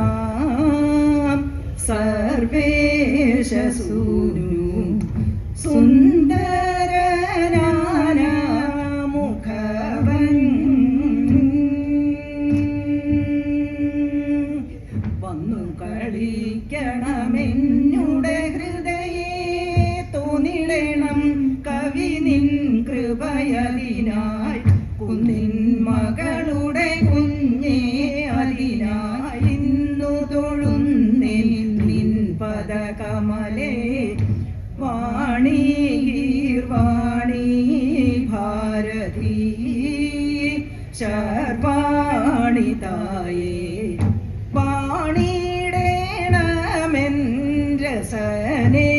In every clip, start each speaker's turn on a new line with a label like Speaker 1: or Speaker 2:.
Speaker 1: ലോകലാഭരണനാം സർവേശസൂനു സുന്ദരനാമുഖവൻ വന്നു കളിക്കണമെന്നുടെ ഹൃദയേ തോന്നിടണം കവി നിൻ കൃപയതിനായി ശർവാണി തായേ വാണിടേണമെൻ രസനേ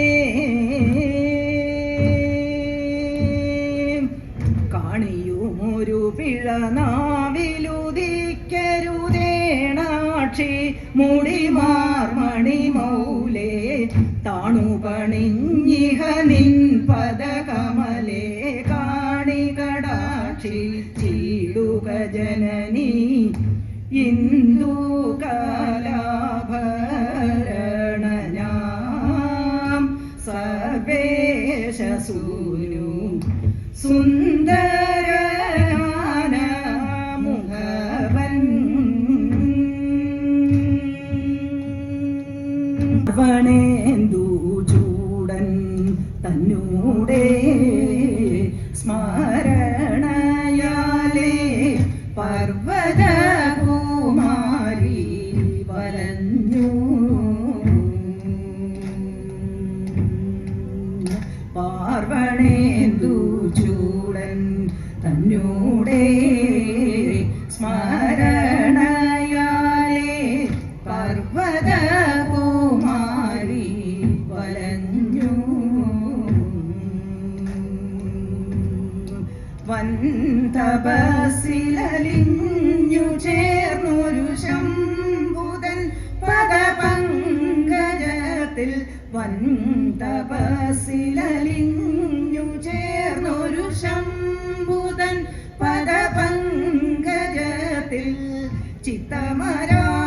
Speaker 1: കാണിയുമൊരു പിഴ നാവിലുദിക്കരുതേണാക്ഷി മുടിമാർമണി മൗലേ താണു പണിഞ്ഞിഹ നിൻ സുന്ദരനാമുഖവൻ വൻ തപസിലലിഞ്ഞു ചേർന്നൊരു ശംഭുതൻ പദപങ്കജത്തിൽ വന്തപസിലലിഞ്ഞു ചേർന്നൊരു ശംഭുതൻ പദപങ്കജത്തിൽ ചിത്തമരാളമണഞ്ഞത്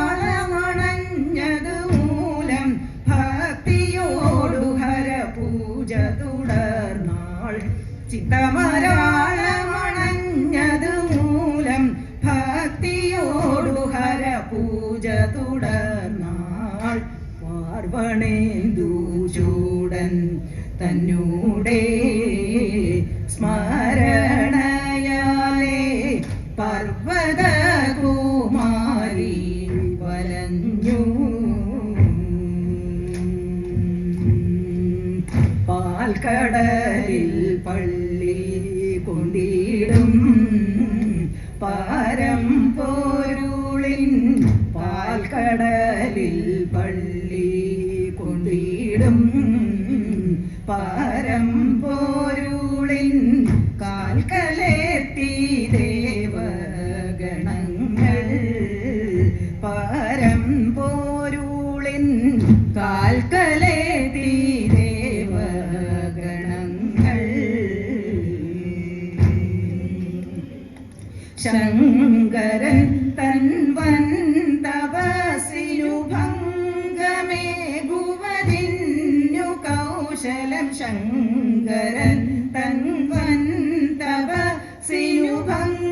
Speaker 1: തന്നൂടെ സ്മരണയാലേ പർവത കുമാരി വലഞ്ഞു. പാൽക്കടലിൽ പള്ളി കൊണ്ടിടും. പാരം പോരുളിൻ പാൽക്കടലിൽ പള്ളി പാരം പോരുളിൻ Bang.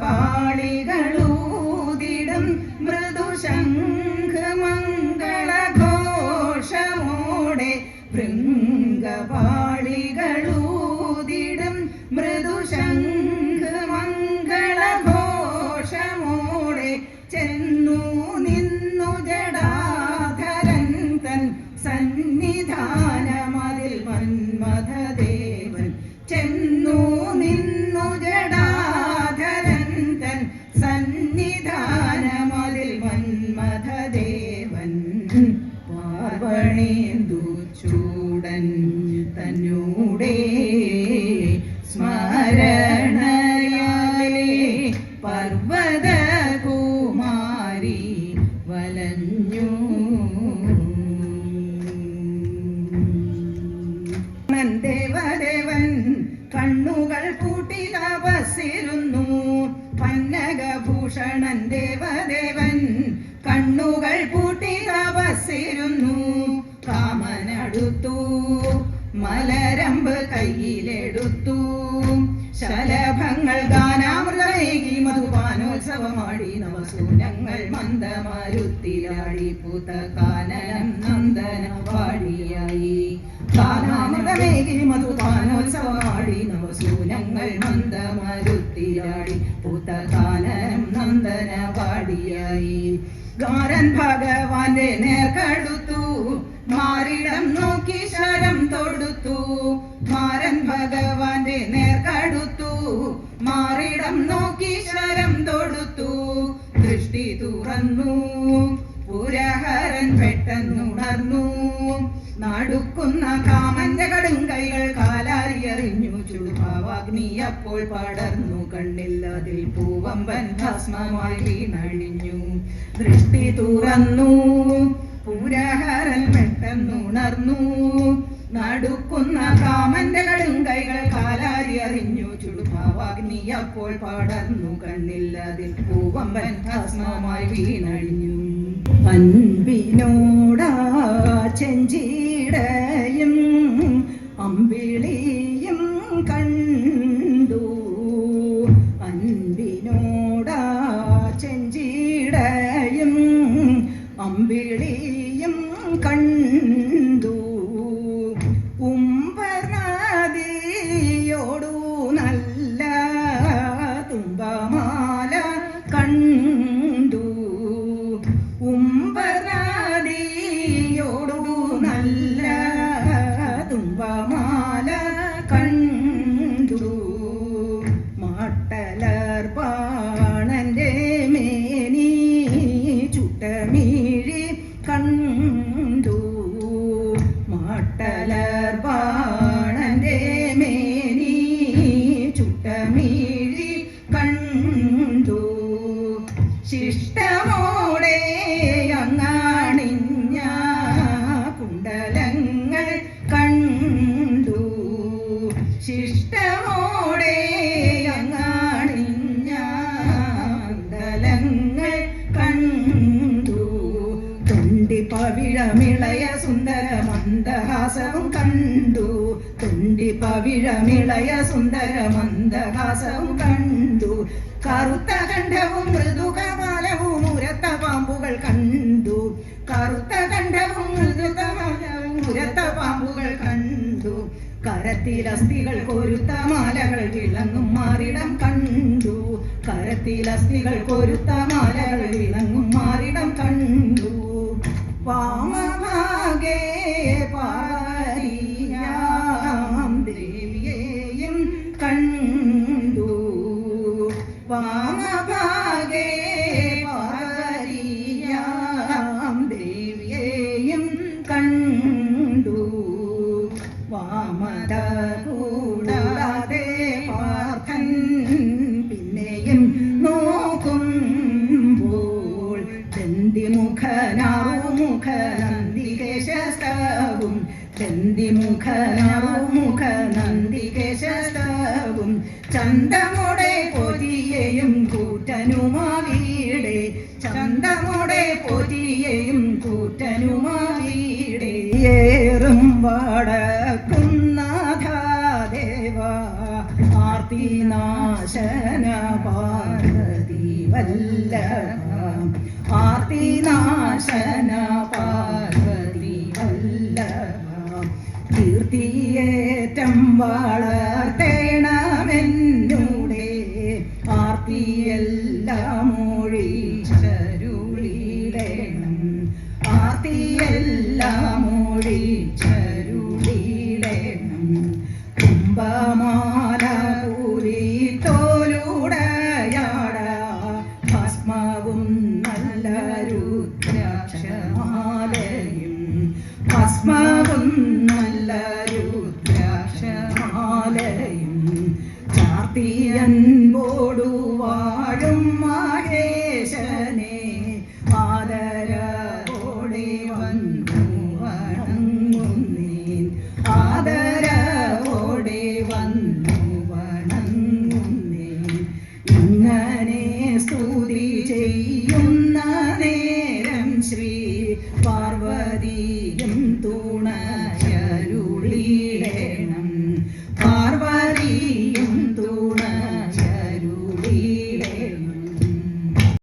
Speaker 1: ഭൃംഗപാളികളൂതിടും മൃദുശംഖമംഗളഘോഷമോടെ ഭൃംഗപാളികളൂതിടും മൃദുശംഖമംഗളഘോഷമോടെ കണ്ണുകൾ പൂട്ടി തപസ്സിരുന്നു പന്നകഭൂഷണൻ ദേവദേവൻ കണ്ണുകൾ പൂട്ടി തപസ്സിരുന്നു കാമനടുത്തു മലരമ്പ് കയ്യിലെടുത്തു. ശലഭങ്ങൾ ഗാനാമൃതേകി മധുപാനോത്സവമാടി നവസൂനങ്ങൾ മന്ദമാരുത്തിലാടി പൂത്ത കാനനം നന്ദന പാടിയായി കാനാമൃതമേകി മധുപാനോത്സവമാടി നവസൂനങ്ങൾ മന്ദമാരുത്തിലാടി പൂത്ത കാനനം നന്ദന പാടിയായി ഗാരൻ ഭഗവാന്റെ നേർക്കടുത്തു മാറിടം നോക്കി ശരം തൊടുത്തു. മാരൻ ഭഗവാന്റെ നേർക്കടുത്തു മാറിടം നോക്കി ശരം തൊടുത്തു. ദൃഷ്ടി തുറന്നു. പുരഹരൻ പെട്ടെന്നുണർന്നു. നടുക്കുന്ന കാമന്റെ കടുങ്കൈകൾ കാലാരിയറിഞ്ഞു ചുഭാവാഗ്നി അപ്പോൾ പടർന്നു അതിൽ പൂവമ്പൻ ഭസ്മമായി വീണഴിഞ്ഞു. ദൃഷ്ടി തുറന്നു. പുരഹരൻ പെട്ടെന്നുണർന്നു. നടുക്കുന്ന കാമന്റെ കടുങ്കൈകൾ കാലാരി അറിഞ്ഞു ചുടുഭാവാഗ്നി അപ്പോൾ പടർന്നു. കണ്ണിൽ അതിൽ പൂവമ്പൻ ഭസ്മമായി വീണഴിഞ്ഞു. അൻപിനോടാ ചെഞ്ചീടയും അമ്പിളിയും പവിഴമിളയ സുന്ദര മന്ദഹാസവും കണ്ടു. കറുത്ത കണ്ഠവും മൃദുകമാലവും ഉരത്ത പാമ്പുകൾ കണ്ടു. കറുത്ത കണ്ഠവും മൃദുകമാലവും ഉരത്ത പാമ്പുകൾ കണ്ടു. കരത്തിലസ്ഥികൾ കൊരുത്ത മാലകൾ വിളങ്ങും മാറിടം കണ്ടു. കരത്തിലസ്ഥികൾ കൊരുത്ത മാലകൾ വിളങ്ങും മാറിടം കണ്ടു. പാമമാകേ പാരിയാം ചന്തിമുഖനാറുമുഖ നന്ദികേശസ്തവും ചന്തമുടെ പൊതിയെയും കൂറ്റനുമാവീടെ ചന്തമുടെ പൊതിയെയും കൂറ്റനുമാവീടെ 想跟